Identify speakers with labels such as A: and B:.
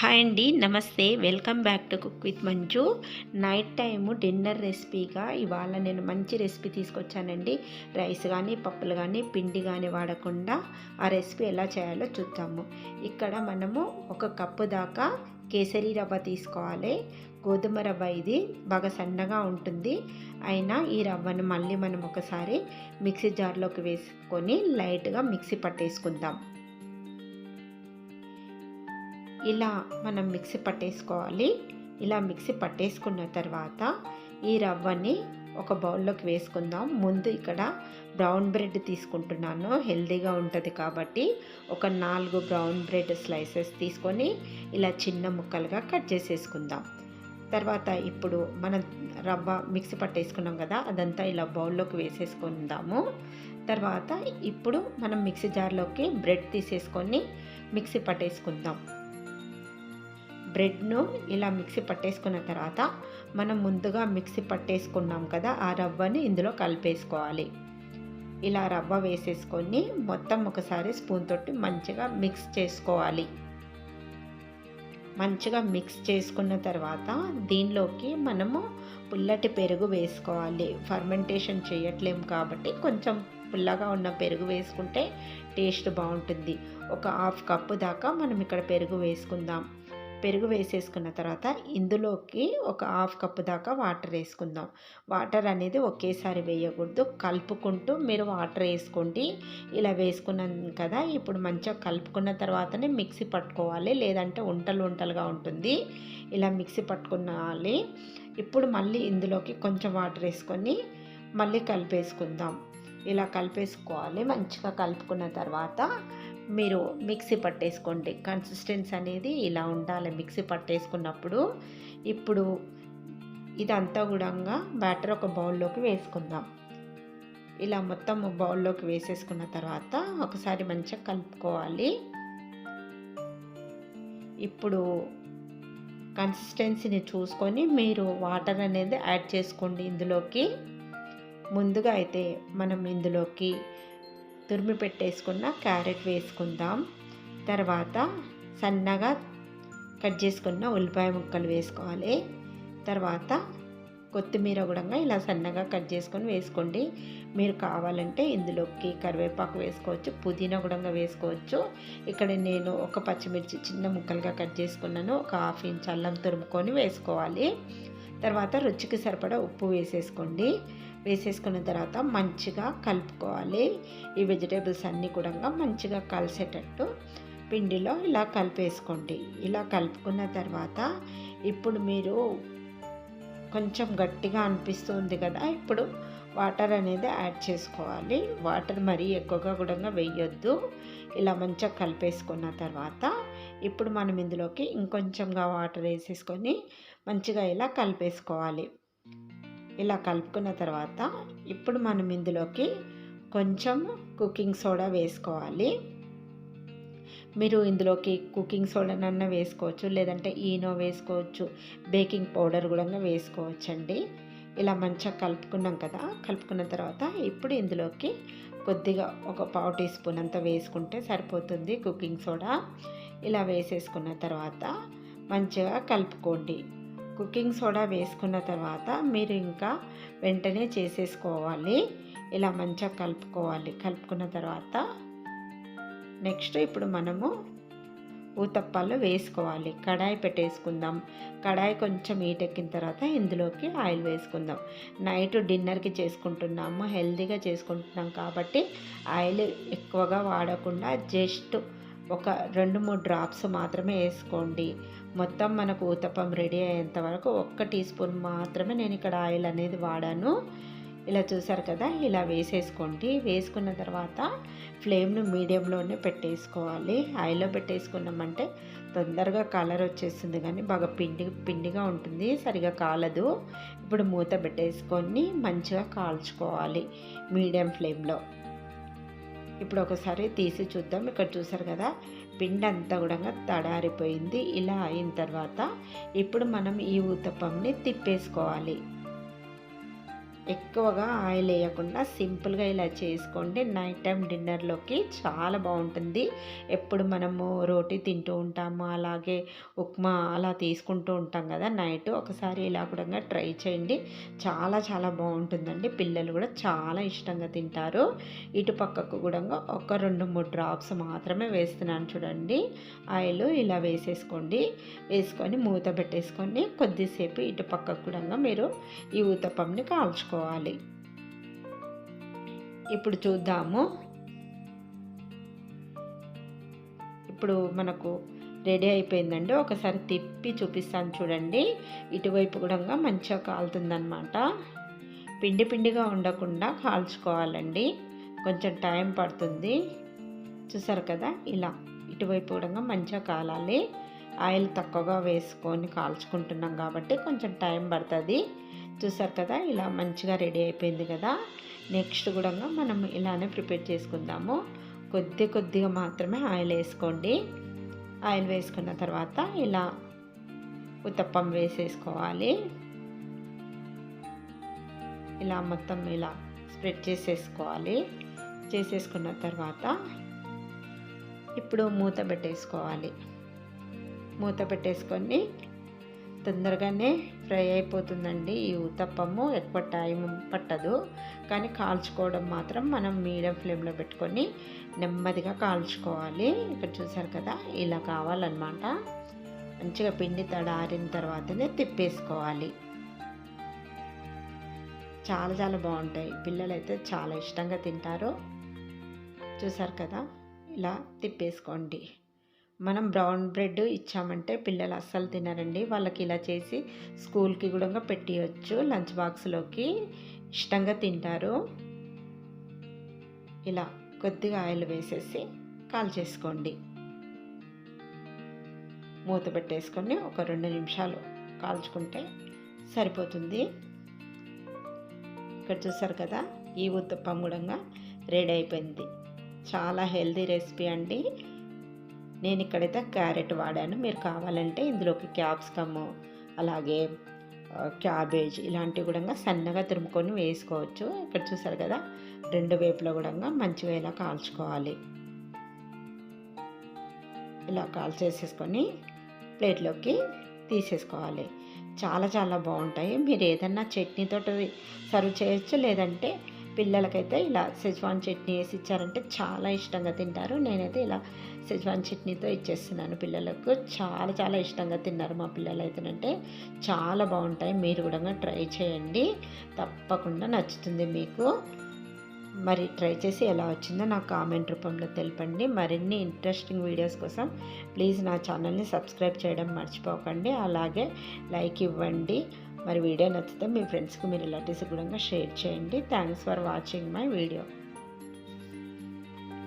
A: Hi అండి నమస్తే. Welcome back to cook with Manju. Night time dinner రెసిపీగా ఇవాళ నేను మంచి రెసిపీ తీసుకొచ్చానండి. రైస్ కానీ పప్పులు కానీ పిండి కానీ వాడకుండా ఆ రెసిపీ ఎలా చేయాలో చూద్దాము. ఇక్కడ మనము ఒక కప్పు దాకా కేసరి రవ్వ తీసుకోవాలి. గోధుమ రవ్వ ఇది బాగా సన్నగా ఉంటుంది. అయినా ఈ రవ్వను మళ్ళీ మనం ఒకసారి మిక్సీ జార్లోకి వేసుకొని లైట్గా మిక్సీ పట్టేసుకుందాం. ఇలా మనం మిక్సీ పట్టేసుకోవాలి. ఇలా మిక్సీ పట్టేసుకున్న తర్వాత ఈ రవ్వని ఒక బౌల్లోకి వేసుకుందాం. ముందు ఇక్కడ బ్రౌన్ బ్రెడ్ తీసుకుంటున్నాను. హెల్దీగా ఉంటుంది కాబట్టి ఒక నాలుగు బ్రౌన్ బ్రెడ్ స్లైసెస్ తీసుకొని ఇలా చిన్న ముక్కలుగా కట్ చేసేసుకుందాం. తర్వాత ఇప్పుడు మనం రవ్వ మిక్సీ పట్టేసుకున్నాం కదా అదంతా ఇలా బౌల్లోకి వేసేసుకుందాము. తర్వాత ఇప్పుడు మనం మిక్సీ జార్లోకి బ్రెడ్ తీసేసుకొని మిక్సీ పట్టేసుకుందాం. బ్రెడ్ను ఇలా మిక్సీ పట్టేసుకున్న తర్వాత మనం ముందుగా మిక్సీ పట్టేసుకున్నాం కదా ఆ రవ్వని ఇందులో కలిపేసుకోవాలి. ఇలా రవ్వ వేసేసుకొని మొత్తం ఒకసారి స్పూన్ తోటి మంచిగా మిక్స్ చేసుకోవాలి. మంచిగా మిక్స్ చేసుకున్న తర్వాత దీనిలోకి మనము పుల్లటి పెరుగు వేసుకోవాలి. ఫర్మెంటేషన్ చేయట్లేము కాబట్టి కొంచెం పుల్లగా ఉన్న పెరుగు వేసుకుంటే టేస్ట్ బాగుంటుంది. ఒక హాఫ్ కప్పు దాకా మనం ఇక్కడ పెరుగు వేసుకుందాం. పెరుగు వేసేసుకున్న తర్వాత ఇందులోకి ఒక హాఫ్ కప్ దాకా వాటర్ వేసుకుందాం. వాటర్ అనేది ఒకేసారి వేయకూడదు. కలుపుకుంటూ మీరు వాటర్ వేసుకోండి. ఇలా వేసుకున్నాం కదా ఇప్పుడు మంచిగా కలుపుకున్న తర్వాతనే మిక్సీ పట్టుకోవాలి. లేదంటే ఉంటలు ఉంటలుగా ఉంటుంది. ఇలా మిక్సీ పట్టుకున్నాలి. ఇప్పుడు మళ్ళీ ఇందులోకి కొంచెం వాటర్ వేసుకొని మళ్ళీ కలిపేసుకుందాం. ఇలా కలిపేసుకోవాలి. మంచిగా కలుపుకున్న తర్వాత మీరు మిక్సీ పట్టేసుకోండి. కన్సిస్టెన్సీ అనేది ఇలా ఉండాలి. మిక్సీ పట్టేసుకున్నప్పుడు ఇప్పుడు ఇదంతా కూడా బ్యాటర్ ఒక బౌల్లోకి వేసుకుందాం. ఇలా మొత్తం బౌల్లోకి వేసేసుకున్న తర్వాత ఒకసారి మంచిగా కలుపుకోవాలి. ఇప్పుడు కన్సిస్టెన్సీని చూసుకొని మీరు వాటర్ అనేది యాడ్ చేసుకోండి ఇందులోకి. ముందుగా అయితే మనం ఇందులోకి తురిమి పెట్టేసుకున్న క్యారెట్ వేసుకుందాం. తర్వాత సన్నగా కట్ చేసుకున్న ఉల్లిపాయ ముక్కలు వేసుకోవాలి. తర్వాత కొత్తిమీర కూడా ఇలా సన్నగా కట్ చేసుకొని వేసుకోండి. మీరు కావాలంటే ఇందులోకి కరివేపాకు వేసుకోవచ్చు పుదీనా కూడా వేసుకోవచ్చు. ఇక్కడ నేను ఒక పచ్చిమిర్చి చిన్న ముక్కలుగా కట్ చేసుకున్నాను. ఒక హాఫ్ ఇంచ్ అల్లం తురుముకొని వేసుకోవాలి. తర్వాత రుచికి సరిపడా ఉప్పు వేసేసుకోండి. వేసేసుకున్న తర్వాత మంచిగా కలుపుకోవాలి. ఈ వెజిటేబుల్స్ అన్నీ కూడా మంచిగా కలిసేటట్టు పిండిలో ఇలా కలిపేసుకోండి. ఇలా కలుపుకున్న తర్వాత ఇప్పుడు మీరు కొంచెం గట్టిగా అనిపిస్తుంది కదా ఇప్పుడు వాటర్ అనేది యాడ్ చేసుకోవాలి. వాటర్ మరీ ఎక్కువగా కూడా వేయొద్దు. ఇలా మంచిగా కలిపేసుకున్న తర్వాత ఇప్పుడు మనం ఇందులోకి ఇంకొంచెంగా వాటర్ వేసేసుకొని మంచిగా ఇలా కలిపేసుకోవాలి. ఇలా కలుపుకున్న తర్వాత ఇప్పుడు మనం ఇందులోకి కొంచెం కుకింగ్ సోడా వేసుకోవాలి. మీరు ఇందులోకి కుకింగ్ సోడానన్నా వేసుకోవచ్చు లేదంటే ఈనో వేసుకోవచ్చు బేకింగ్ పౌడర్ కూడా వేసుకోవచ్చండి. ఇలా మంచిగా కలుపుకున్నాం కదా కలుపుకున్న తర్వాత ఇప్పుడు ఇందులోకి కొద్దిగా ఒక పావు టీ స్పూన్ అంతా వేసుకుంటే సరిపోతుంది కుకింగ్ సోడా ఇలా వేసేసుకున్న తర్వాత మంచిగా కలుపుకోండి. కుకింగ్ సోడా వేసుకున్న తర్వాత మీరు ఇంకా వెంటనే చేసేసుకోవాలి. ఇలా మంచిగా కలుపుకోవాలి. కలుపుకున్న తర్వాత నెక్స్ట్ ఇప్పుడు మనము ఊతప్పాలు వేసుకోవాలి. కడాయి పెట్టేసుకుందాం. కడాయి కొంచెం ఈటెక్కిన తర్వాత ఇందులోకి ఆయిల్ వేసుకుందాం. నైట్ డిన్నర్కి చేసుకుంటున్నాము. హెల్తీగా చేసుకుంటున్నాం కాబట్టి ఆయిల్ ఎక్కువగా వాడకుండా జస్ట్ ఒక రెండు మూడు డ్రాప్స్ మాత్రమే వేసుకోండి. మొత్తం మనకు ఊతప్పం రెడీ అయ్యేంత వరకు ఒక్క టీ స్పూన్ మాత్రమే నేను ఇక్కడ ఆయిల్ అనేది వాడాను. ఇలా చూసారు కదా ఇలా వేసేసుకోండి. వేసుకున్న తర్వాత ఫ్లేమ్ను మీడియంలోనే పెట్టేసుకోవాలి. ఆయిల్లో పెట్టేసుకున్నామంటే తొందరగా కలర్ వచ్చేస్తుంది కానీ బాగా పిండి పిండిగా ఉంటుంది సరిగా కాలదు. ఇప్పుడు మూత పెట్టేసుకొని మంచిగా కాల్చుకోవాలి మీడియం ఫ్లేమ్లో. ఇప్పుడు ఒకసారి తీసి చూద్దాం. ఇక్కడ చూసారు కదా పిండి అంతా కూడా తడారిపోయింది. ఇలా అయిన తర్వాత ఇప్పుడు మనం ఈ ఊతప్పంని తిప్పేసుకోవాలి. ఎక్కువగా ఆయిల్ వేయకుండా సింపుల్గా ఇలా చేసుకోండి. నైట్ టైం డిన్నర్లోకి చాలా బాగుంటుంది. ఎప్పుడు మనము రోటీ తింటూ ఉంటాము అలాగే ఉప్మా అలా తీసుకుంటూ ఉంటాం కదా నైట్. ఒకసారి ఇలా కూడా ట్రై చేయండి. చాలా చాలా బాగుంటుందండి. పిల్లలు కూడా చాలా ఇష్టంగా తింటారు. ఇటు పక్కకు కూడా ఒక రెండు మూడు డ్రాప్స్ మాత్రమే వేస్తున్నాను చూడండి. ఆయిల్ ఇలా వేసేసుకోండి. వేసుకొని మూత పెట్టేసుకొని కొద్దిసేపు ఇటు పక్కకు కూడా మీరు ఈ ఊతప్పంని కాల్చుకోవాలి. చేసుకోవాలి ఇప్పుడు చూద్దాము. ఇప్పుడు మనకు రెడీ అయిపోయిందండి. ఒకసారి తిప్పి చూపిస్తాను చూడండి. ఇటువైపు కూడా మంచిగా కాలుతుందనమాట పిండి పిండిగా ఉండకుండా కాల్చుకోవాలండి. కొంచెం టైం పడుతుంది. చూసారు కదా? ఇలా ఇటువైపు కూడా మంచిగా కాలాలి. ఆయిల్ తక్కువగా వేసుకొని కాల్చుకుంటున్నాం కాబట్టి కొంచెం టైం పడుతుంది. చూసారు కదా ఇలా మంచిగా రెడీ అయిపోయింది కదా. నెక్స్ట్ కూడా మనం ఇలానే ప్రిపేర్ చేసుకుందాము. కొద్ది కొద్దిగా మాత్రమే ఆయిల్ వేసుకోండి. ఆయిల్ వేసుకున్న తర్వాత ఇలా ఉత్తప్పం వేసేసుకోవాలి. ఇలా మొత్తం ఇలా స్ప్రెడ్ చేసేసుకోవాలి. చేసేసుకున్న తర్వాత ఇప్పుడు మూత పెట్టేసుకోవాలి. మూత పెట్టేసుకొని తొందరగానే ఫ్రై అయిపోతుందండి. ఈ ఉత్తప్పము ఎక్కువ టైం పట్టదు. కానీ కాల్చుకోవడం మాత్రం మనం మీడియం ఫ్లేమ్లో పెట్టుకొని నెమ్మదిగా కాల్చుకోవాలి. ఇక్కడ చూసారు కదా ఇలా కావాలన్నమాట. మంచిగా పిండి తడ ఆరిన తర్వాతనే తిప్పేసుకోవాలి. చాలా చాలా బాగుంటాయి. పిల్లలు అయితే చాలా ఇష్టంగా తింటారు. చూసారు కదా ఇలా తిప్పేసుకోండి. మనం బ్రౌన్ బ్రెడ్ ఇచ్చామంటే పిల్లలు అస్సలు తినరండి. వాళ్ళకి ఇలా చేసి స్కూల్కి కూడా పెట్టియచ్చు. లంచ్ బాక్స్లోకి ఇష్టంగా తింటారు. ఇలా కొద్దిగా ఆయిల్ వేసేసి కాల్ చేసుకోండి. మూత పెట్టేసుకొని ఒక రెండు నిమిషాలు కాల్చుకుంటే సరిపోతుంది. ఇక్కడ చూసారు కదా ఈ ఉత్తప్పం కూడా రెడీ అయిపోయింది. చాలా హెల్దీ రెసిపీ అండి. నేను ఇక్కడైతే క్యారెట్ వాడాను. మీరు కావాలంటే ఇందులోకి క్యాప్సికమ్ అలాగే క్యాబేజ్ ఇలాంటివి కూడా సన్నగా తురుముకొని వేసుకోవచ్చు. ఇక్కడ చూసారు కదా రెండు వేపులో కూడా మంచిగా ఇలా కాల్చుకోవాలి. ఇలా కాల్చేసేసుకొని ప్లేట్లోకి తీసేసుకోవాలి. చాలా చాలా బాగుంటాయి. మీరు ఏదన్నా చట్నీతో సర్వ్ చేయొచ్చు లేదంటే పిల్లలకైతే ఇలా సెజ్వాన్ చట్నీ వేసి ఇచ్చారంటే చాలా ఇష్టంగా తింటారు. నేనైతే ఇలా సెజ్వాన్ చట్నీతో ఇచ్చేస్తున్నాను పిల్లలకు. చాలా చాలా ఇష్టంగా తిన్నారు మా పిల్లలు అయితేనంటే చాలా బాగుంటాయి. మీరు కూడా ట్రై చేయండి. తప్పకుండా నచ్చుతుంది మీకు. మరి ట్రై చేసి ఎలా వచ్చిందో నాకు కామెంట్ రూపంలో తెలపండి. మరిన్ని ఇంట్రెస్టింగ్ వీడియోస్ కోసం ప్లీజ్ నా ఛానల్ని సబ్స్క్రైబ్ చేయడం మర్చిపోకండి. అలాగే లైక్ ఇవ్వండి. మరి వీడియో నచ్చితే మీ ఫ్రెండ్స్కి మీరు రిలేటివ్స్ కూడా షేర్ చేయండి. Thanks for watching my video.